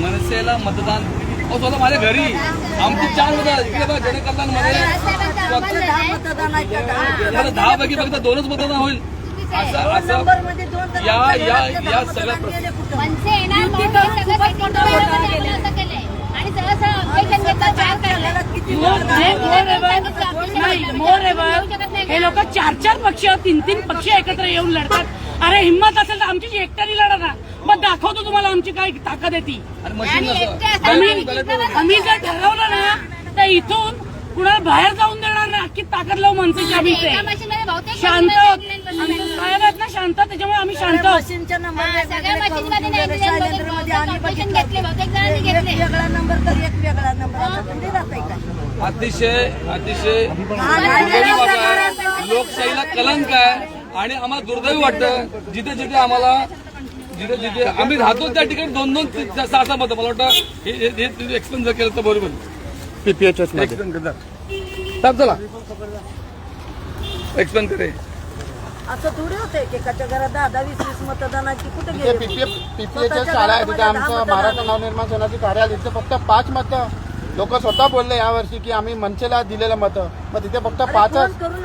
मनसेला मतदान स्वतः माझ्या घरी आमची चार मतं आहेत. इकडे बघा मतदान आहेत का? दहा. मला दहा पैकी फक्त दोनच मतदान होईल असं असं या या या सगळ्या मतदान मतदान? हे लोक चार चार पक्ष तीन तीन पक्ष एकत्र येऊन लढतात अरे हिंमत असेल तर आमची एकट्याने लढा ना मग दाखवतो तुम्हाला आमची काय ताकद आहे ती आणि मशीन आणि नसं एकटे असं आम्ही जर ठरवलं ना तर इथून कुणाला बाहेर जाऊन देणार ना अख्खी ताकद लावू मनसेची आम्ही शांत मशीनमध्ये आहोत. 99% आमचे साहेब आहेत ना शांत त्याच्यामुळे आम्ही शांत सगळ्या आहोत मशीनच्या नंबर हा, सगळ्या वेगवेगळे करून मशीनमध्ये ठेवलेले. 99 शैलेंद्रमध्ये आम्ही ऑपरेशन बघितलं. घेतले, बहुतेक जणांनी एक घेतले. वेगळा नंबर तर एक वेगळा नंबर आता थोडी जात आहे का? अतिशय अतिशय हा, लोकशाहीला कलंक आहे आणि आम्हाला दुर्दैवी वाटतं जिथे जिथे आम्हाला जिथे जिथे आम्ही राहतो त्या ठिकाणी दोन दोन तीन- सहा सहा मतं. मला वाटतं हे- जर केलं तर बरोबर साहेब चला. एक्सप्लेन करे असं थोडी होते की एकाच्या घरात दहा दहा वीस वीस मतदानाची कुठे गेले? पीपीएचएस शाळा आहे तिथे आमचं महाराष्ट्र नवनिर्माण सेनाची कार्यालय तिथे फक्त पाच मतं. लोक स्वतः बोलले यावर्षी की आम्ही मनसेला दिलेलं मतं. मग तिथे फक्त पाचच करून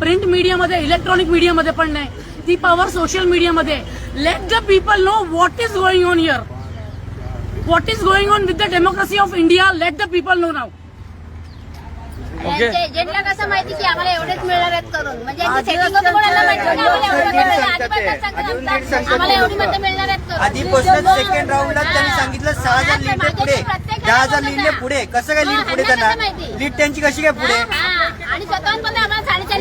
प्रिंट मीडियामध्ये इलेक्ट्रॉनिक मीडियामध्ये पण नाही. ती पॉवर सोशल मीडियामध्ये. Let the people know what is going on here what is going on with the democracy of India let the people know नाव एजंटला कसं माहिती की आम्हाला एवढेच मिळणार आहेत करून. म्हणजे यांचं setting होतं कोणाला माहिती की आम्हाला एवढं मिळणार आहे. आधीपासूनच सांगतात आमचा- आम्हाला एवढी मतं मिळणार आहेत करून. आधीपासूनच सेकंड राऊंडला त्यांनी सांगितलं सहा हजार हा, लीड मागे पुढे. दहा हजार होता. पुढे. कसं काय लीड हा, पुढे त्यांना? लीड त्यांची कशी काय पुढे? हा, आणि स्वतःहून पण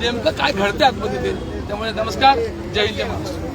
नेमकं काय घडते आतमध्ये ते? त्यामुळे नमस्कार जय हिंद जय महाराष्ट्र.